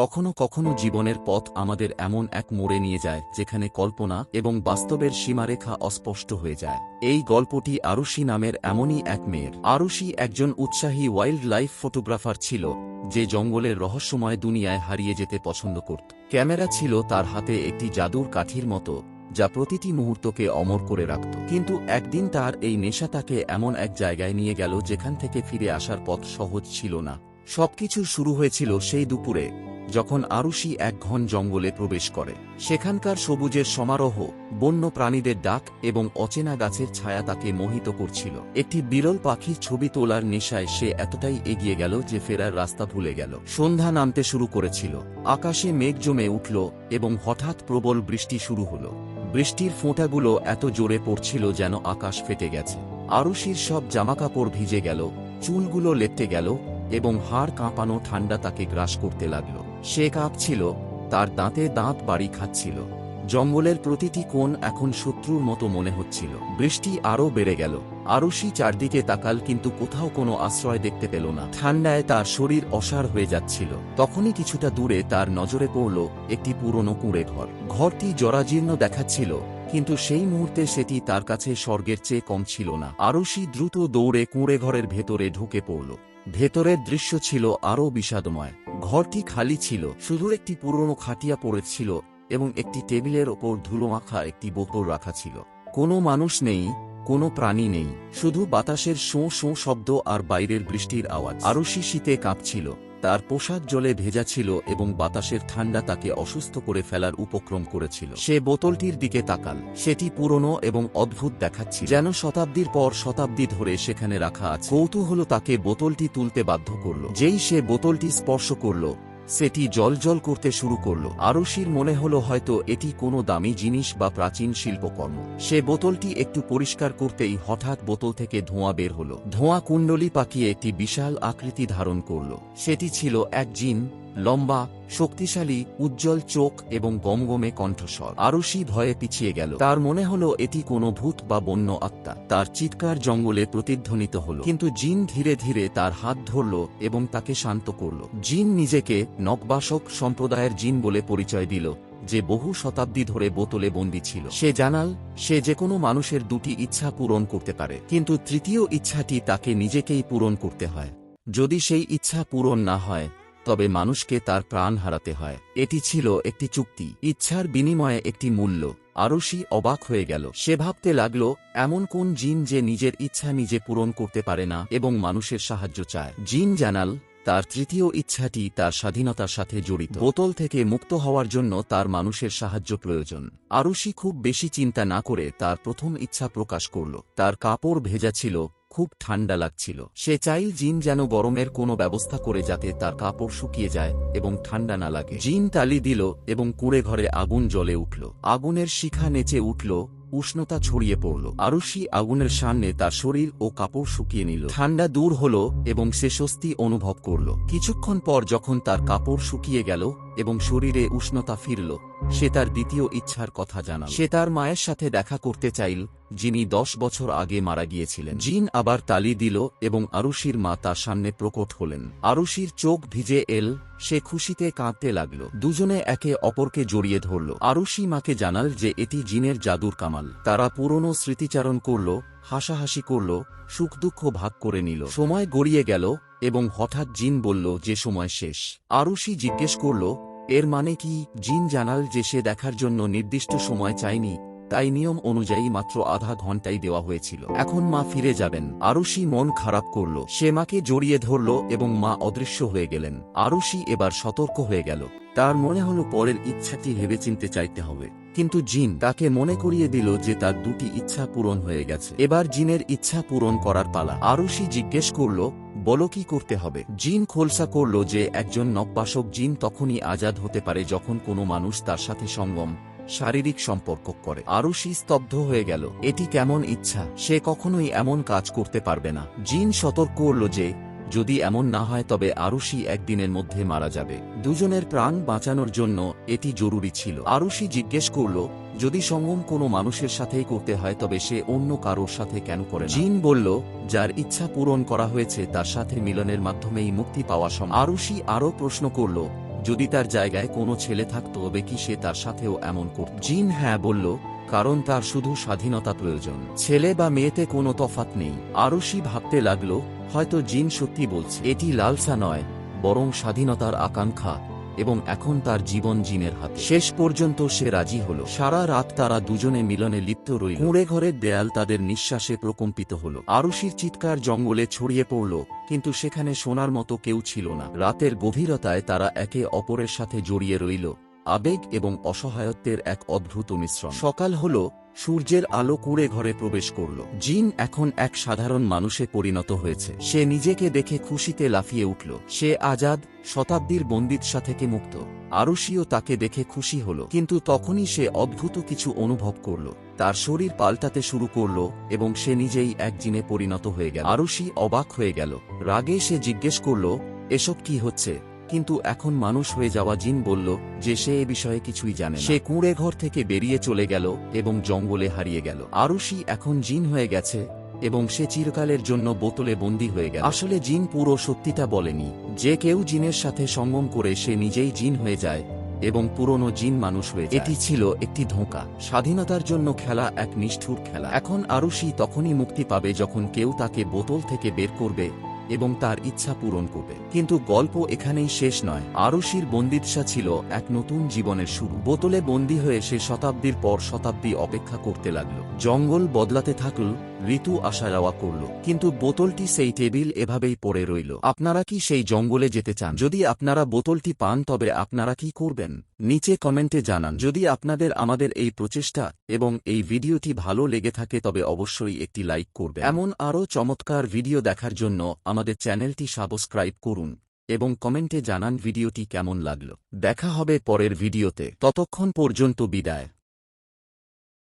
কখনো কখনো জীবনের পথ আমাদের এমন এক মোড়ে নিয়ে যায়, যেখানে কল্পনা এবং বাস্তবের সীমারেখা অস্পষ্ট হয়ে যায়। এই গল্পটি আরুষি নামের এমনই এক মেয়ের। আরুষি একজন উৎসাহী ওয়াইল্ড লাইফ ফটোগ্রাফার ছিল, যে জঙ্গলের রহস্যময় দুনিয়ায় হারিয়ে যেতে পছন্দ করত। ক্যামেরা ছিল তার হাতে একটি জাদুর কাঠির মতো, যা প্রতিটি মুহূর্তকে অমর করে রাখত। কিন্তু একদিন তার এই নেশা তাকে এমন এক জায়গায় নিয়ে গেল, যেখান থেকে ফিরে আসার পথ সহজ ছিল না। সবকিছু শুরু হয়েছিল সেই দুপুরে, যখন আরুষি এক ঘন জঙ্গলে প্রবেশ করে। সেখানকার সবুজের সমারোহ, বন্য প্রাণীদের ডাক এবং অচেনা গাছের ছায়া তাকে মোহিত করছিল। একটি বিরল পাখির ছবি তোলার নেশায় সে এতটাই এগিয়ে গেল যে ফেরার রাস্তা ভুলে গেল। সন্ধ্যা নামতে শুরু করেছিল। আকাশে মেঘ জমে উঠল এবং হঠাৎ প্রবল বৃষ্টি শুরু হল। বৃষ্টির ফোঁটাগুলো এত জোরে পড়ছিল যেন আকাশ ফেটে গেছে। আরুষির সব জামাকাপড় ভিজে গেল, চুলগুলো লেপটে গেল এবং হাড় কাঁপানো ঠান্ডা তাকে গ্রাস করতে লাগল। সে কাঁপছিল, তার দাঁতে দাঁত বাড়ি খাচ্ছিল। জঙ্গলের প্রতিটি কোণ এখন শত্রুর মতো মনে হচ্ছিল। বৃষ্টি আরও বেড়ে গেল। আরুষি চারদিকে তাকাল, কিন্তু কোথাও কোনো আশ্রয় দেখতে পেল না। ঠান্ডায় তার শরীর অসার হয়ে যাচ্ছিল। তখনই কিছুটা দূরে তার নজরে পড়ল একটি পুরনো কুঁড়ে ঘর। ঘরটি জরাজীর্ণ দেখাচ্ছিল, কিন্তু সেই মুহূর্তে সেটি তার কাছে স্বর্গের চেয়ে কম ছিল না। আরুষি দ্রুত দৌড়ে কুঁড়ে ঘরের ভেতরে ঢুকে পড়ল। ভেতরের দৃশ্য ছিল আরও বিষাদময়। ঘরটি খালি ছিল, শুধু একটি পুরনো খাটিয়া পড়েছিল এবং একটি টেবিলের ওপর ধুলো মাখা একটি বোতল রাখা ছিল। কোনো মানুষ নেই, কোনো প্রাণী নেই, শুধু বাতাসের শোঁ শোঁ শব্দ আর বাইরের বৃষ্টির আওয়াজ। আরও শীতে কাঁপছিল। তার পোশাক জলে ভেজা ছিল এবং বাতাসের ঠান্ডা তাকে অসুস্থ করে ফেলার উপক্রম করেছিল। সে বোতলটির দিকে তাকাল। সেটি পুরনো এবং অদ্ভুত দেখাচ্ছিল। যেন শতাব্দীর পর শতাব্দী ধরে সেখানে রাখা আছে। কৌতূহল তাকে বোতলটি তুলতে বাধ্য করল। যেই সে বোতলটি স্পর্শ করল সেটি জলজল করতে শুরু করল। আরশির মনে হল হয়তো এটি কোনো দামি জিনিস বা প্রাচীন শিল্পকর্ম। সে বোতলটি একটু পরিষ্কার করতেই হঠাৎ বোতল থেকে ধোঁয়া বের হল। ধোঁয়া কুণ্ডলি পাকিয়ে একটি বিশাল আকৃতি ধারণ করল। সেটি ছিল এক জিন লম্বা, শক্তিশালী, উজ্জ্বল চোখ এবং গমগমে কণ্ঠস্বর। আরুষি ভয়ে পিছিয়ে গেল। তার মনে হলো এটি কোনো ভূত বা বন্য আত্মা। তার চিৎকার জঙ্গলে প্রতিধ্বনিত হল। কিন্তু জিন ধীরে ধীরে তার হাত ধরল এবং তাকে শান্ত করল। জিন নিজেকে নকবাসক সম্প্রদায়ের জিন বলে পরিচয় দিল, যে বহু শতাব্দী ধরে বোতলে বন্দী ছিল। সে জানাল, সে যে কোনো মানুষের দুটি ইচ্ছা পূরণ করতে পারে। কিন্তু তৃতীয় ইচ্ছাটি তাকে নিজেকেই পূরণ করতে হয়। যদি সেই ইচ্ছা পূরণ না হয় তবে মানুষকে তার প্রাণ হারাতে হয়। এটি ছিল একটি চুক্তি। ইচ্ছার বিনিময়ে একটি মূল্য। আরশি অবাক হয়ে গেল। সে ভাবতে লাগল, এমন কোন জিন যে নিজের ইচ্ছা নিজে পূরণ করতে পারে না এবং মানুষের সাহায্য চায়। জিন জানাল তার তৃতীয় ইচ্ছাটি তার স্বাধীনতার সাথে জড়িত। বোতল থেকে মুক্ত হওয়ার জন্য তার মানুষের সাহায্য প্রয়োজন। আরুষি খুব বেশি চিন্তা না করে তার প্রথম ইচ্ছা প্রকাশ করল। তার কাপড় ভেজা ছিল, খুব ঠান্ডা লাগছিল। সে চাইল জিন যেন গরমের কোনো ব্যবস্থা করে যাতে তার কাপড় শুকিয়ে যায় এবং ঠান্ডা না লাগে। জিন তালি দিল এবং কুঁড়ে ঘরে আগুন জ্বলে উঠল। আগুনের শিখা নেচে উঠল উষ্ণতা ছড়িয়ে পড়ল। আরুষি আগুনের সামনে তার শরীর ও কাপড় শুকিয়ে নিল। ঠান্ডা দূর হল এবং সে স্বস্তি অনুভব করল। কিছুক্ষণ পর যখন তার কাপড় শুকিয়ে গেল এবং শরীরে উষ্ণতা ফিরল সে তার দ্বিতীয় ইচ্ছার কথা জানাল। সে তার মায়ের সাথে দেখা করতে চাইল, যিনি দশ বছর আগে মারা গিয়েছিলেন। জিন আবার তালি দিল এবং আরুষির মা তার সামনে প্রকট হলেন। আরুষির চোখ ভিজে এল, সে খুশিতে কাঁদতে লাগল। দুজনে একে অপরকে জড়িয়ে ধরল। আরুষি মাকে জানাল যে এটি জিনের জাদুর কামাল। তারা পুরনো স্মৃতিচারণ করল, হাসাহাসি করল সুখ দুঃখ ভাগ করে নিল। সময় গড়িয়ে গেল এবং হঠাৎ জিন বলল যে সময় শেষ। আরুষি জিজ্ঞেস করল এর মানে কি? জিন জানাল যে সে দেখার জন্য নির্দিষ্ট সময় চায়নি। তাই নিয়ম অনুযায়ী মাত্র আধা ঘন্টাই দেওয়া হয়েছিল। এখন মা ফিরে যাবেন। আরুষি মন খারাপ করল। সে মাকে জড়িয়ে ধরল এবং মা অদৃশ্য হয়ে গেলেন। আরুষি এবার সতর্ক হয়ে গেল। তার মনে হলো পরের ইচ্ছাটি ভেবেচিন্তে চাইতে হবে। কিন্তু জিন তাকে মনে করিয়ে দিল যে তার দুটি ইচ্ছা পূরণ হয়ে গেছে। এবার জিনের ইচ্ছা পূরণ করার পালা। আরুষি জিজ্ঞেস করল, বলো কি করতে হবে? জিন খোলসা করল যে, একজন নববাসক জিন তখনই আজাদ হতে পারে যখন কোনো মানুষ তার সাথে সঙ্গম শারীরিক সম্পর্ক করে। আরুষি স্তব্ধ হয়ে গেল, এটি কেমন ইচ্ছা? সে কখনোই এমন কাজ করতে পারবে না। জিন সতর্ক করল যে, যদি এমন না হয় তবে আরুষি একদিনের মধ্যে মারা যাবে। দুজনের প্রাণ বাঁচানোর জন্য এটি জরুরি ছিল। আরুষি জিজ্ঞেস করল, যদি সঙ্গম কোনো মানুষের সাথেই করতে হয় তবে সে অন্য কারোর সাথে কেন করে জিন বলল, যার ইচ্ছা পূরণ করা হয়েছে তার সাথে মিলনের মাধ্যমেই মুক্তি পাওয়া সম্ভব। আরুষি আরও প্রশ্ন করল যদি তার জায়গায় কোনো ছেলে থাকত, তবে কি সে তার সাথেও এমন করত? জিন হ্যাঁ বলল, কারণ তার শুধু স্বাধীনতা প্রয়োজন। ছেলে বা মেয়েতে কোনো তফাত নেই। আরশি ভাবতে লাগল, হয়তো জিন সত্যি বলছে, এটি লালসা নয়, বরং স্বাধীনতার আকাঙ্ক্ষা। এবং এখন তার জীবন জিনের হাতে। শেষ পর্যন্ত সে রাজি হল। সারা রাত তারা দুজনে মিলনে লিপ্ত রইল। কুঁড়ে ঘরের দেয়াল তাদের নিঃশ্বাসে প্রকম্পিত হল। আরশির চিৎকার জঙ্গলে ছড়িয়ে পড়ল কিন্তু সেখানে শোনার মতো কেউ ছিল না। রাতের গভীরতায় তারা একে অপরের সাথে জড়িয়ে রইল। আবেগ এবং অসহায়ত্বের এক অদ্ভুত মিশ্রণ। সকাল হল সূর্যের আলো কুড়ে ঘরে প্রবেশ করল। জিন এখন এক সাধারণ মানুষে পরিণত হয়েছে। সে নিজেকে দেখে খুশিতে লাফিয়ে উঠল। সে আজাদ শতাব্দীর বন্দিদশা থেকে মুক্ত। আরশিও তাকে দেখে খুশি হল, কিন্তু তখনই সে অদ্ভুত কিছু অনুভব করল। তার শরীর পাল্টাতে শুরু করল এবং সে নিজেই এক জিনে পরিণত হয়ে গেল। আরশি অবাক হয়ে গেল। রাগে সে জিজ্ঞেস করল, এসব কি হচ্ছে? কিন্তু এখন মানুষ হয়ে যাওয়া জিন বলল যে সে এ বিষয়ে কিছুই জানে সে কুঁড়ে ঘর থেকে বেরিয়ে চলে গেল এবং জঙ্গলে হারিয়ে গেল। আরুষি এখন জিন হয়ে গেছে এবং সে চিরকালের জন্য বোতলে বন্দী হয়ে গেল। আসলে জিন পুরো সত্যিটা বলেনি। যে কেউ জিনের সাথে সঙ্গম করে সে নিজেই জিন হয়ে যায় এবং পুরনো জিন মানুষ হয়ে এটি ছিল একটি ধোঁকা। স্বাধীনতার জন্য খেলা এক নিষ্ঠুর খেলা। এখন আরুষি তখনই মুক্তি পাবে যখন কেউ তাকে বোতল থেকে বের করবে এবং তার ইচ্ছা পূরণ করবে। কিন্তু গল্প এখানেই শেষ নয়। আরশির বন্দিৎসা ছিল এক নতুন জীবনের শুরু। বোতলে বন্দী হয়ে সে শতাব্দীর পর শতাব্দী অপেক্ষা করতে লাগল। জঙ্গল বদলাতে থাকল ঋতু আসা যাওয়া করল, কিন্তু বোতলটি সেই টেবিল এভাবেই পড়ে রইল। আপনারা কি সেই জঙ্গলে যেতে চান? যদি আপনারা বোতলটি পান, তবে আপনারা কি করবেন? নিচে কমেন্টে জানান। যদি আপনাদের আমাদের এই প্রচেষ্টা এবং এই ভিডিওটি ভালো লেগে থাকে, তবে অবশ্যই একটি লাইক করবে এমন আরও চমৎকার ভিডিও দেখার জন্য আমাদের চ্যানেলটি সাবস্ক্রাইব করুন এবং কমেন্টে জানান ভিডিওটি কেমন লাগল। দেখা হবে পরের ভিডিওতে। ততক্ষণ পর্যন্ত বিদায়।